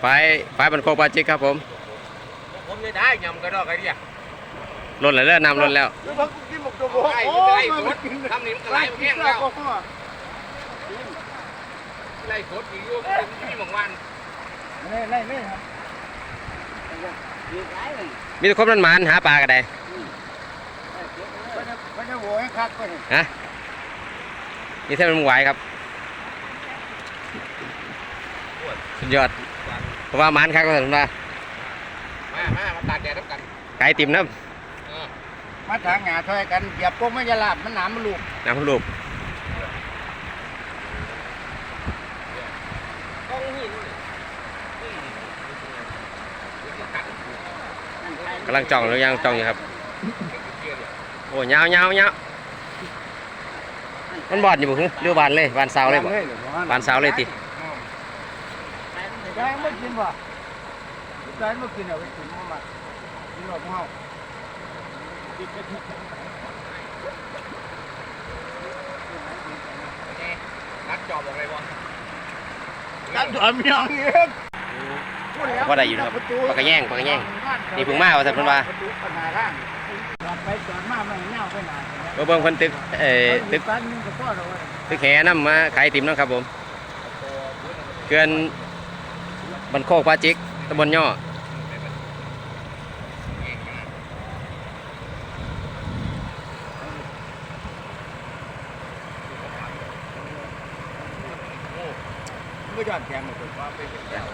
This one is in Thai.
ไฟไฟบันโคกปาจิกครับผมผมจะได้ยำกระดอกไอ้เนี่ยลดแล้วเด้อนำลดแล้วพักกินหมกตัวโบ้ไอ้โอ้ไล่ยสมันดกินทำนี่มันก็ไล่แห้งแล้วก็ไล่สดอีกอยู่มีหมองวันไล่ไล่ไล่ครับมีแต่ครบนั้นหมานหาปลากันได้มันจะมันจะโว้ให้คักไปนี่ฮะนี่เท่ามันไหวครับ สุดยอดเพราะว่าหมานคักก็ถึงว่ามามามาตากแดดน้ำกันไก่ติ่มน้มาทางหงาถอยกันเหยียบปุ๊บมันจะลาบมันหนามมันลูกำน้ำลูกต้องหินกำลังจ้องหรือยังจ้องอยู่ครับโอ้ยาวยาวยาวมันบอดอยู่บุหรือวบานเลยวานเสาเลยบ่วานเสาเลยติ ได้ไม่กินว่ะได้ไม่กินเอาไปกินมามากินหรอกเฮานัดจอบอะไรวะตัดถอนมีอย่างนี้ว่าได้อยู่นะครับปากกระแย่งปากกระแย่งนี่เพิ่งมาว่าซั่นเพิ่นว่าประตูปัญหาร่างจอดไปจอดมามันเน่าไปไหนเบิ่งเบิ่งเพิ่นตึกเอ่อตึกปั้นนึงก็พอแล้วเว้ยตึกแหน้ำมาขายติ่มเนาะครับผมเกิน บันโคกปาจิกตำบลย่อก็ยอดแข็งหมดเลยว่าไปเห็นแล้ว